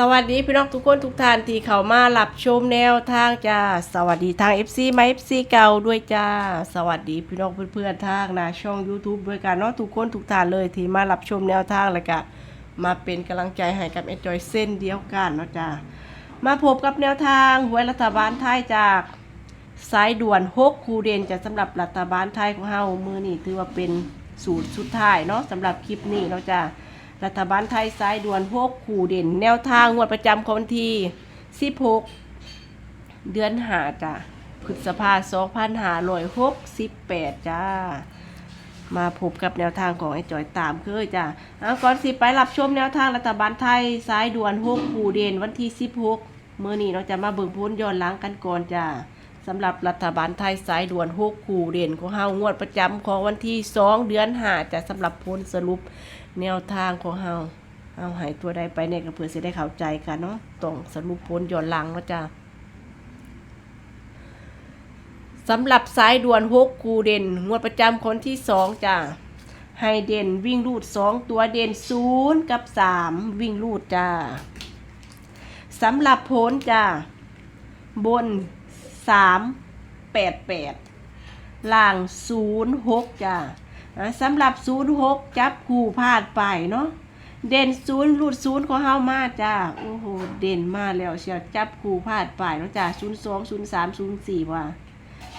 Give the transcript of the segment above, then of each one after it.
สวัสดีพี่น้องทุกคนทุกท่านที่เข้ามารับชมแนวทางจ้า สวัสดีทาง FC มา FC เก่าด้วยจ้า สวัสดีพี่น้องเพื่อนๆทางนะช่อง YouTube ด้วยกันเนาะทุกคนทุกท่านเลยที่มารับชมแนวทางแล้วก็มาเป็นกำลังใจให้กับเอ็นจอยเส้นเดียวกันเนาะจ้ามาพบกับแนวทางหวยรัฐบาลไทยจากสายด่วน6คูเดนจะสำหรับรัฐบาลไทยของเฮามือนี่ถือว่าเป็นสูตรสุดท้ายเนาะสำหรับคลิปนี้เนาะจ้า รัฐบาลไทยสายด่วนพวกขู่เด่น แนวทางงวดประจำของวันที่16 เดือนหาจ้ะพฤษภา2568จ้า มาพบกับแนวทางของไอ้จอยตามเคยจ้ะเอาก่อนสิไปรับชมแนวทางรัฐบาลไทยสายด่วนพวกขู่เด่นวันที่16เมื่อนี้เราจะมาเบิ่งพ้นย้อนล้างกันก่อนจ้าสำหรับรัฐบาลไทยสายด่วนหกขู่เด่นของเฮางวดประจำของวันที่2เดือนหาจะสำหรับพ้นสรุป แนวทางของเฮาเอาหายตัวใดไปเนี่ยก็เพื่อจะได้เข้าใจกันเนาะต้องสรุปผลย้อนหลังว่าจ้ะสำหรับสายด่วนหกคูเด่นงวดประจำคนที่สองจ้ะให้เด่นวิ่งรูดสองตัวเด่นศูนย์กับสามวิ่งรูดจ้าสำหรับผลจ้ะบนสามแปดแปดล่างศูนย์หกจ้า สำหรับศูนย์หกจับคู่พลาดไปเนาะเด่นศูนย์รูดศูนย์ของเฮามาจ้าโอ้โหเด่นมาแล้วเชียวจับคู่พลาดไปเนาะจ้าศูนย์สองศูนย์สามศูนย์สี่ว่า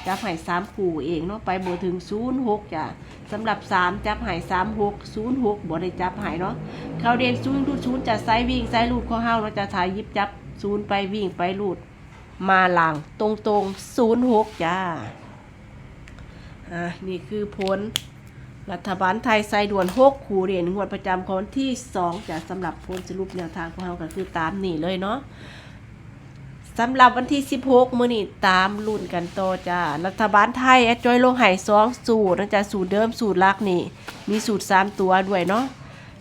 จับให้สามคู่เองเนาะไปบ่ถึงศูนย์หกจ้าสำหรับสามจับให้สามหกศูนย์หกบ่ได้จับให้เนาะเขาเด่นศูนย์รูดศูนย์จะไซวิ่งไซรูดของเฮาเราจะถ่ายยิบจับศูนย์ไปวิ่งไปรูดมาหลังตรงตรงศูนย์หกจ้าอ่านี่คือผล รัฐบาลไทยใส่ด่วนหกขู่เหรียญงวดประจำของวันที่สองจะสำหรับผลสรุปแนวทางของเราก็คือตามนี่เลยเนาะสำหรับวันที่ 16 มื้อนี้ตามรุ่นกันโตจ้ารัฐบาลไทยแอดจอยโลไห่สองสูตรนะจ๊ะสูตรเดิมสูตรลักนี่ มีสูตร 3 ตัวด้วยเนาะ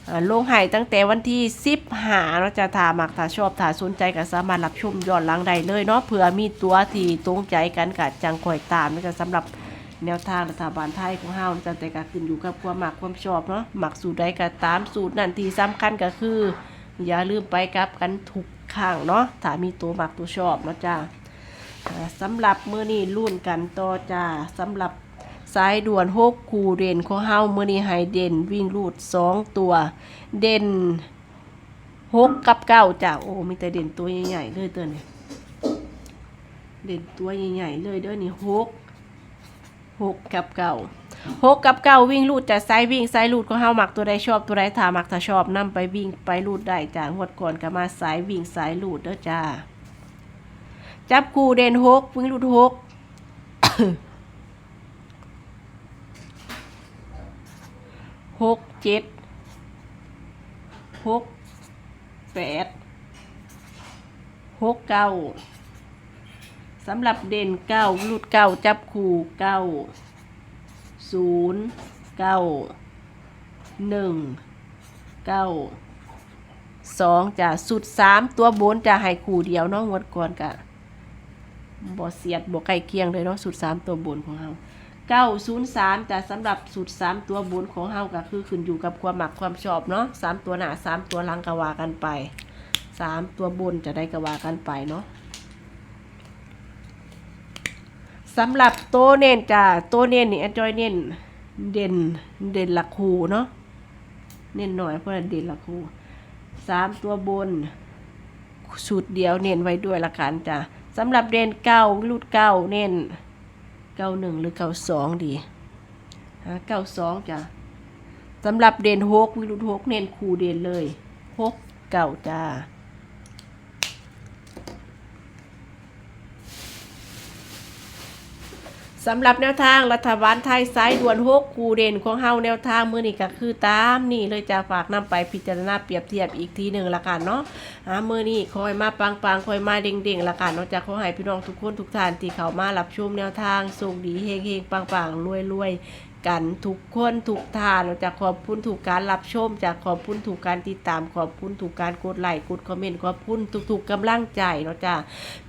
อ่าลงไห่ตั้งแต่วันที่ 10หาเราจะถามักถ้าชอบถ้าสนใจก็สามารถรับชมย้อนหลังได้เลยเนาะเผื่อมีตัวที่ตรงใจกันกับจังคอยตามนะจ๊ะสำหรับ แนวทางรัฐบาลไทยของเฮาจะแต่ก็ขึ้นอยู่กับความหมักความชอบเนาะหมักสูตรใดก็ตามสูตรนั่นที่สำคัญก็คือ อย่าลืมไปกับกันทุกข้างเนาะถ้ามีตัวหมักตัวชอบเนาะจ้าอ่าสำหรับมื้อนี้รุ่นกันต่อจ้าสำหรับสายด่วนหกคูเด่นของเฮามื้อนี้ให้เด่นวิ่งรูดสองตัว เด่นหกกับเก้าจ้าโอ้มีแต่เด่นตัวใหญ่ๆเลยเตัวนี้เด่นตัวใหญ่ๆเลยเด้อนี่หก หกกับเก่าหกกับเก่าวิ่งลูดจะไซวิ่งไซลูดก็เฮามักตัวใดชอบตัวใดถามักถ้าชอบนำไปวิ่งไปลูดได้จ้างวดก่อนก็มาสายวิ่งสายลูดเด้อจ้า จับคู่เด่นหกวิ่งลูดหกหกเจ็ดหกแปดหกเก้า สำหรับเด่นเก้าลูดเก้าจับคู่เก้าศูนย์เก้าหนึ่งเก้าสองจะสุดสามตัวบนจะให้คู่เดียวเนาะงวดก่อนกะบ่เสียดบ่ใกล้เคียงเลยเนาะสุดสามตัวบนของเฮาเก้าศูนย์สามจะสำหรับสุดสามตัวบนของเฮาก็คือขึ้นอยู่กับความหมักความชอบเนาะสามตัวหนาสามตัวลังก็ว่ากันไปสามตัวบนจะได้ก็ว่ากันไปเนาะ สำหรับโตวเน้นจ้าโตวเน้นนี่แอนจอยเน้นเด่นเด่นหลักคูเนาะเน้นหน่อยเพราะเด่นหลักคูสามตัวบนสูตรเดียวเน้นไว้ด้วยละกันจ้าสำหรับเด่นเก้ารูดเก้าเน้นเก้าหนึ่งหรือเก้าสองดีฮะเก้าสองจ้าสำหรับเด่นหกวิรุดหกเน้นคูเด่นเลยหกเก้าจ้า สำหรับแนวทางรัฐบาลไทยสายด่วนหกคูเด่นของเฮาแนวทางมือนี่ก็คือตามนี่เลยจะฝากนำไปพิจารณาเปรียบเทียบอีกทีหนึ่งละกันเนาะอ่ามือนี่คอยมาปังปังๆคอยมาเด้งเด้งๆละกันเนาะจากขอให้พี่น้องทุกคนทุกท่านที่เข้ามารับชมแนวทางสุขดีเฮงเฮงปังปังรวยรวย กันทุกคนทุกทานจากขอบคุณถูกการรับชม จากขอบคุณถูกการติดตามขอบคุณถูกการกดไลค์กดคอมเมนต์ขอบคุณทุกๆกำลังใจเนาะจ้า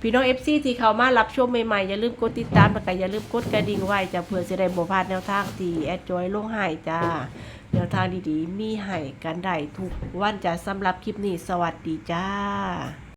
พี่น้องเอฟซีที่เข้ามารับชมใหม่ๆอย่าลืมกดติดตามแล้วก็อย่าลืมกดกระดิ่งไว้จะเพื่อจะได้บ่พลาดแนวทางที่แอดจอยลงให้จ้าแนวทางดีๆ มีให้กันได้ทุกวันจ้าสำหรับคลิปนี้สวัสดีจ้า